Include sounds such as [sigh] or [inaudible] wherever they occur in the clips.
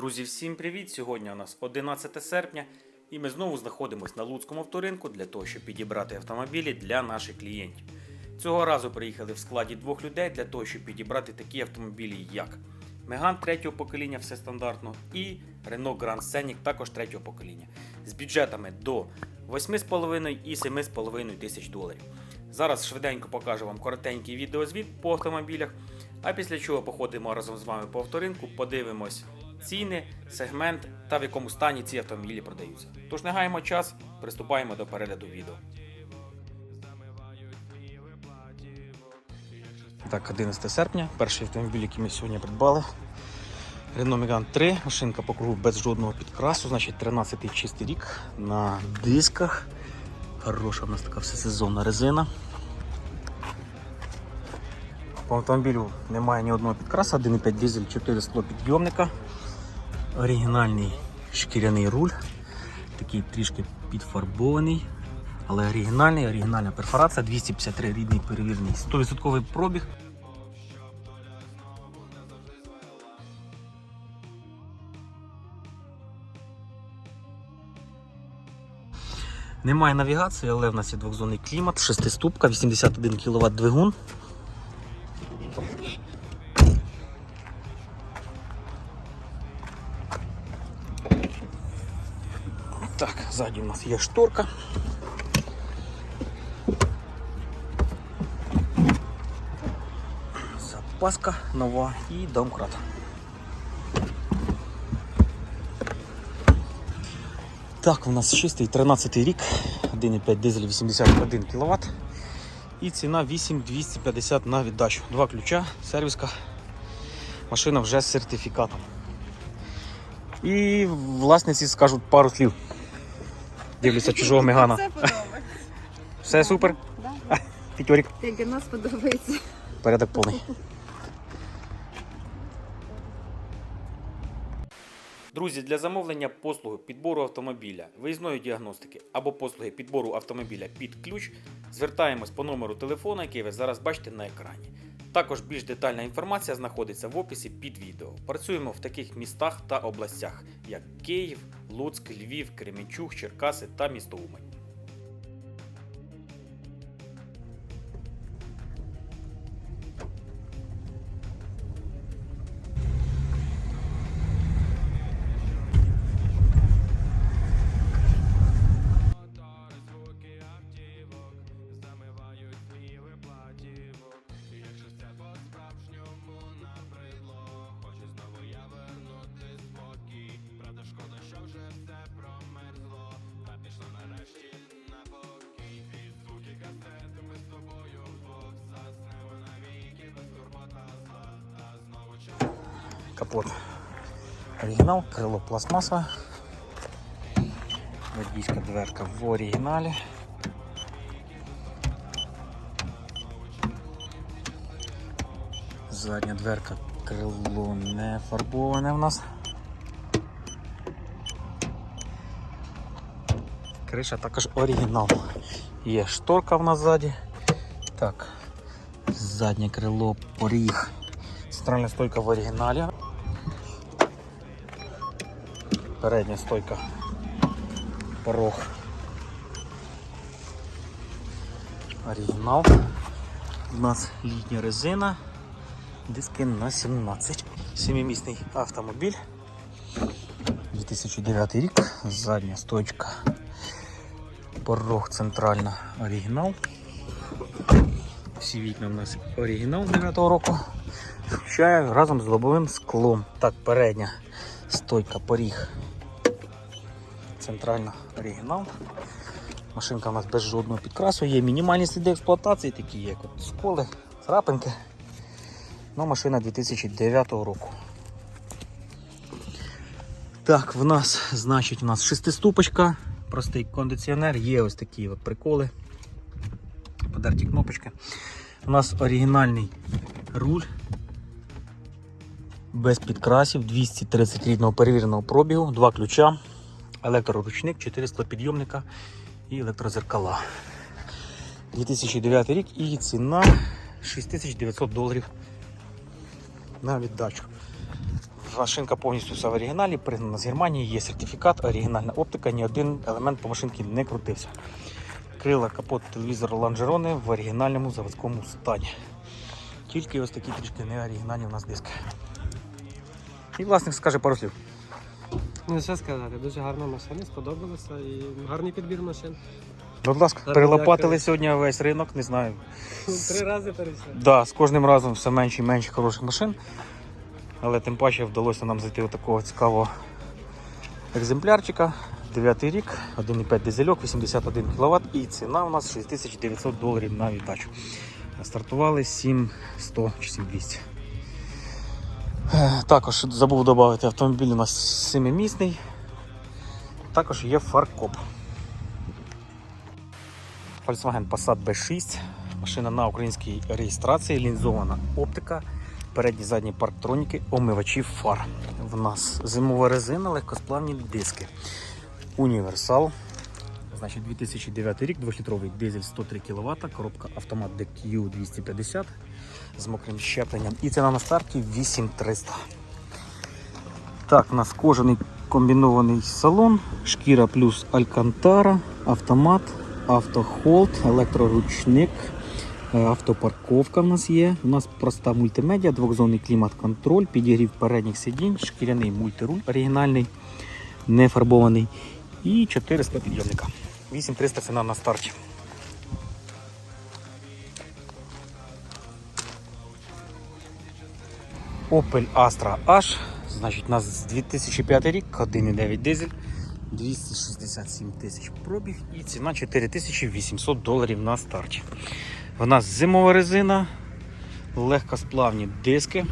Друзі, всім привіт! Сьогодні у нас 11 серпня, і ми знову знаходимося на Луцькому авторинку для того, щоб підібрати автомобілі для наших клієнтів. Цього разу приїхали в складі двох людей для того, щоб підібрати такі автомобілі, як Меган третього покоління, все стандартно, і Renault Grand Scenic також третього покоління з бюджетами до 8,5 і 7,5 тисяч доларів. Зараз швиденько покажу вам коротенький відеозвіт по автомобілях, а після чого походимо разом з вами по авторинку, подивимось ціни, сегмент та в якому стані ці автомобілі продаються. Тож не гаємо час, приступаємо до перегляду відео. Так, 11 серпня, перший автомобіль, який ми сьогодні придбали. Renault Megane 3, машинка по кругу без жодного підкрасу, значить 13-й чистий рік на дисках. Хороша в нас така всесезонна резина. По автомобілю немає ні одного підкрасу, 1,5 дизель, 4 склопідйомника. Оригінальний шкіряний руль, такий трішки підфарбований, але оригінальний, оригінальна перфорація, 253 рідний перевірений, 100% пробіг. Немає навігації, але в нас є двохзонний клімат, шестиступка, 81 кВт двигун. Так, ззаді у нас є шторка. Запаска нова і домкрат. Так, у нас чистий 13 рік, 1,5 дизель 81 кВт. І ціна 8250 на віддачу. Два ключа, сервіска. Машина вже з сертифікатом. І власниці скажуть пару слів. Дивлюся чужого мегана. Все подобається. Все супер. Да. [laughs] П'ятьорік. Як нас подобається. Порядок повний. Друзі, для замовлення послуги підбору автомобіля, виїзної діагностики або послуги підбору автомобіля під ключ, звертаємось по номеру телефона, який ви зараз бачите на екрані. Також більш детальна інформація знаходиться в описі під відео. Працюємо в таких містах та областях, як Київ, Луцьк, Львів, Кременчуг, Черкаси та місто Умань. Капот. Оригінал, крило пластмасове. Водійська дверка в оригіналі. Задня дверка, крило не фарбоване в нас. Криша також оригінал. Є шторка в нас ззаді. Так, заднє крило, поріг. Центральна стойка в оригіналі. Передня стойка. Порог. Оригінал. У нас літня резина. Диски на 17. Сімимісний автомобіль. 2009 рік. Задня стойка. Порог центральна оригінал. Всі вікна у нас оригінал 9 року. Включаю разом з лобовим склом. Так, передня стойка, поріг. Центральна оригінал. Машинка у нас без жодного підкрасу, є мінімальні сліди експлуатації, такі як от сколи, царапинки. Ну, машина 2009 року. Так, в нас, значить, у нас шестиступочка, простий кондиціонер, є ось такі от приколи. Подерті кнопочки. У нас оригінальний руль без підкрасів, 230 рідного перевіреного пробігу, два ключа, електроручник, 400 підйомника і електрозеркала. 2009 рік і ціна 6900 доларів на віддачу. Машинка повністю вся в оригіналі, пригнана з Германії, є сертифікат, оригінальна оптика, ні один елемент по машинці не крутився. Крила, капот, телевізор, лонжерони в оригінальному заводському стані. Тільки ось такі трішки не оригінальні у нас диски. І власник скаже пару слів. Ну, що сказати, дуже гарна машина, сподобалася і гарний підбір машин. Будь ласка, Зараз перелопатили сьогодні весь ринок, не знаю. Три рази перейшли. Да, з кожним разом все менше і менше хороших машин. Але тим паче вдалося нам зайти такого цікавого екземплярчика. 9 рік, 1,5 дизельок, 81 кВт і ціна у нас 6900 доларів на віддачу. Стартували 7100 чи 7200. Е, Також забув додати автомобіль у нас 7-місний. Також є фаркоп. Volkswagen Passat B6. Машина на українській реєстрації, лінзована оптика, передні задні парктроніки, омивачі фар. В нас зимова резина, легкосплавні диски. Універсал. Значить, 2009 рік, 2-літровий дизель 103 кВт, коробка автомат DQ 250 з мокрим щепленням. І ціна на старті 8300. Так, у нас кожаний комбінований салон, шкіра плюс алькантара, автомат, автохолд, електроручник, е, автопарковка в нас є. У нас проста мультимедіа, двохзонний клімат-контроль, підігрів передніх сидінь, шкіряний мультируль оригінальний, не фарбований. І 400 підйомника. 8300 ціна на старті. Opel Astra H. Значить, у нас 2005 рік, 1,9 дизель, 267 тисяч пробіг і ціна 4800 доларів на старті. В нас зимова резина, легкосплавні диски.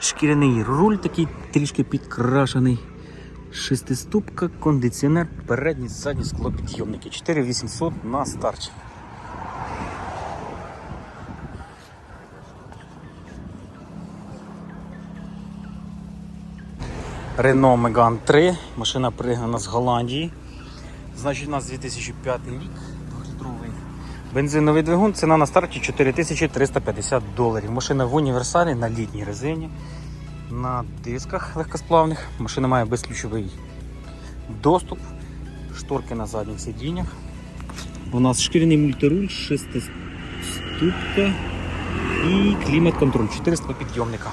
Шкіряний руль такий трішки підкрашений. Шестиступка, кондиціонер, передні задні склопідйомники. 4800 на старті. Renault Megane 3. Машина пригнана з Голландії. Значить, у нас 2005 рік. 2-літровий бензиновий двигун. Ціна на старті 4350 доларів. Машина в універсалі на літній резині. На дисках легкосплавних. Машина має безключовий доступ. Шторки на задніх сидіннях. У нас шкіряний мультируль, шестиступка і клімат-контроль. 400 підйомника.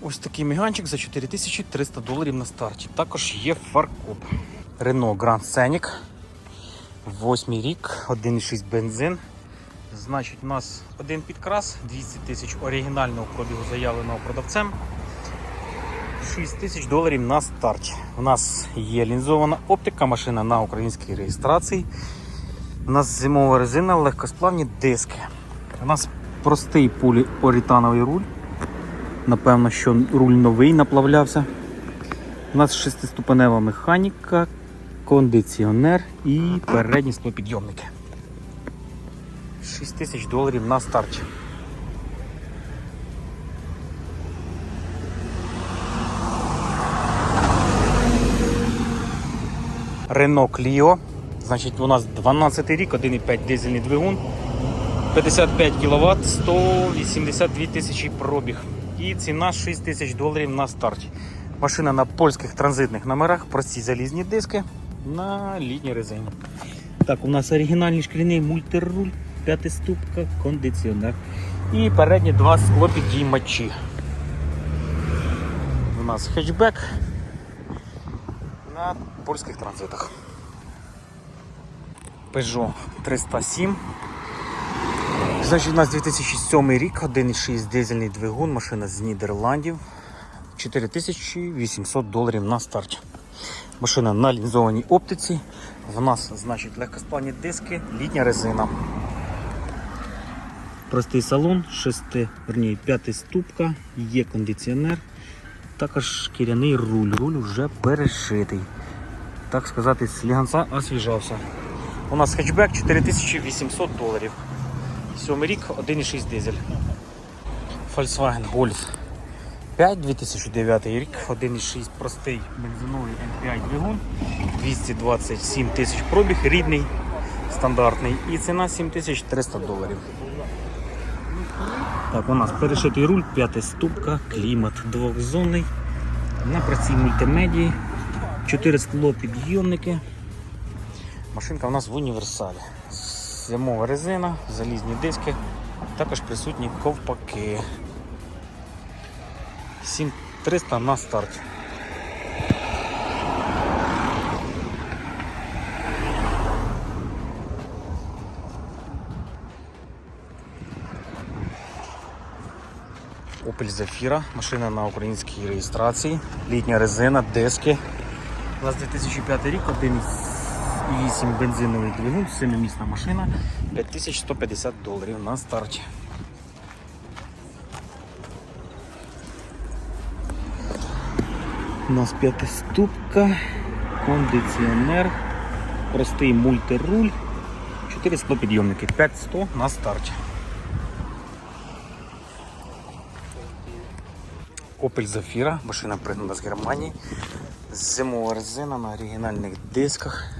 Ось такий міганчик за 4300 доларів на старті. Також є фаркоп. Renault Grand Scenic. Восьмий рік, 1,6 бензин. Значить, у нас один підкрас, 200 тисяч оригінального пробігу заявленого продавцем. 6 тисяч доларів на старті. У нас є лінзована оптика, машина на українській реєстрації. У нас зимова резина, легкосплавні диски. У нас простий поліорітановий руль. Напевно, що руль новий наплавлявся. У нас шестиступенева механіка, кондиціонер і передні склопідйомники. 6 тисяч доларів на старті. Renault Clio. Значить, у нас 12 рік, 1,5 дизельний двигун, 55 кВт, 182 тисячі пробіг. І ціна 6 тисяч доларів на старті. Машина на польських транзитних номерах, прості залізні диски на літній резині. Так, у нас оригінальний шкляний мультируль, п'ятиступка, кондиціонер. І передні два склопідіймачі. У нас хетчбек на польських транзитах. Peugeot 307. Значить, у нас 2007 рік, 1,6 дизельний двигун, машина з Нідерландів. 4800 доларів на старті. Машина на лінзованій оптиці. В нас, значить, легкосплавні диски, літня резина. Простий салон, 6, верні, 5 ступка, є кондиціонер. Також шкіряний руль. Руль вже перешитий. Так сказати, з ліганця освіжався. У нас хетчбек 4800 доларів. Сьомий рік, 1,6 дизель. Volkswagen Golf 5 2009 рік, 1,6 простий бензиновий MPI двигун, 227 тисяч пробіг, рідний, стандартний і ціна 7300 доларів. Так, у нас перешитий руль, п'ята ступка, клімат двохзонний, на праці мультимедії, 4 скло підйомники. Машинка у нас в універсалі. Зимова резина, залізні диски, також присутні ковпаки. 7300 на старті. Opel Zafira, машина на українській реєстрації, літня резина, диски. У нас 2005 рік, 1,8 бензиновий двигун, 7-місна машина, 5150 доларів на старті. У нас п'ятиступка, кондиціонер, простий мультируль, 4 склопідйомники, 5100 на старті. Opel Zafira, машина пригнана з Германії. Зимова резина на оригінальних дисках.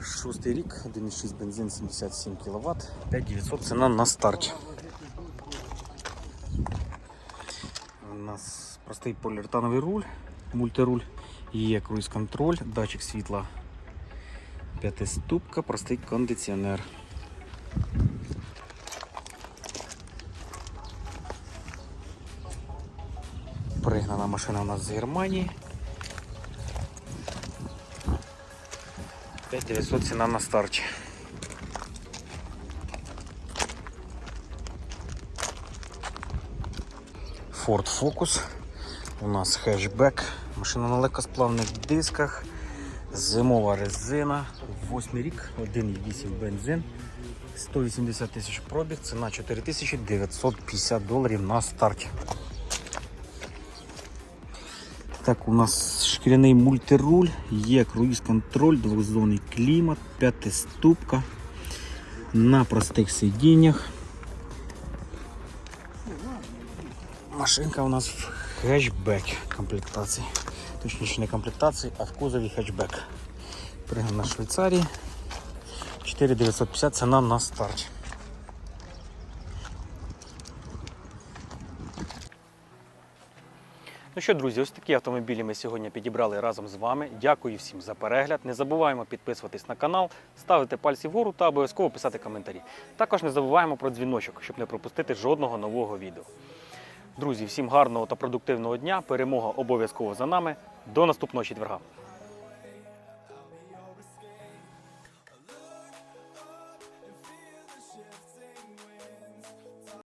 Шостий рік, 1,6 бензин 77 кВт, 5900 ціна на старті. У нас простий поліуретановий руль, мультируль, є круїз контроль, датчик світла, п'ятиступка, простий кондиціонер. Пригнана машина у нас з Германії. 5900 ціна на старті. Ford Focus. У нас хешбек. Машина на легкосплавних дисках. Зимова резина. 8 рік, 1,8 бензин. 180 тисяч пробіг, ціна 4950 доларів на старті. Так, у нас шкіряний мультируль, є круїз-контроль, двохзонний клімат, п'ятиступка на простих сидіннях. Машинка у нас в хетчбек комплектації. Точніше не комплектації, а в кузові хетчбек. Пригнана Швейцарії. 4950 ціна на старті. Ну що, друзі, ось такі автомобілі ми сьогодні підібрали разом з вами. Дякую всім за перегляд. Не забуваємо підписуватись на канал, ставити пальці вгору та обов'язково писати коментарі. Також не забуваємо про дзвіночок, щоб не пропустити жодного нового відео. Друзі, всім гарного та продуктивного дня. Перемога обов'язково за нами. До наступного четверга.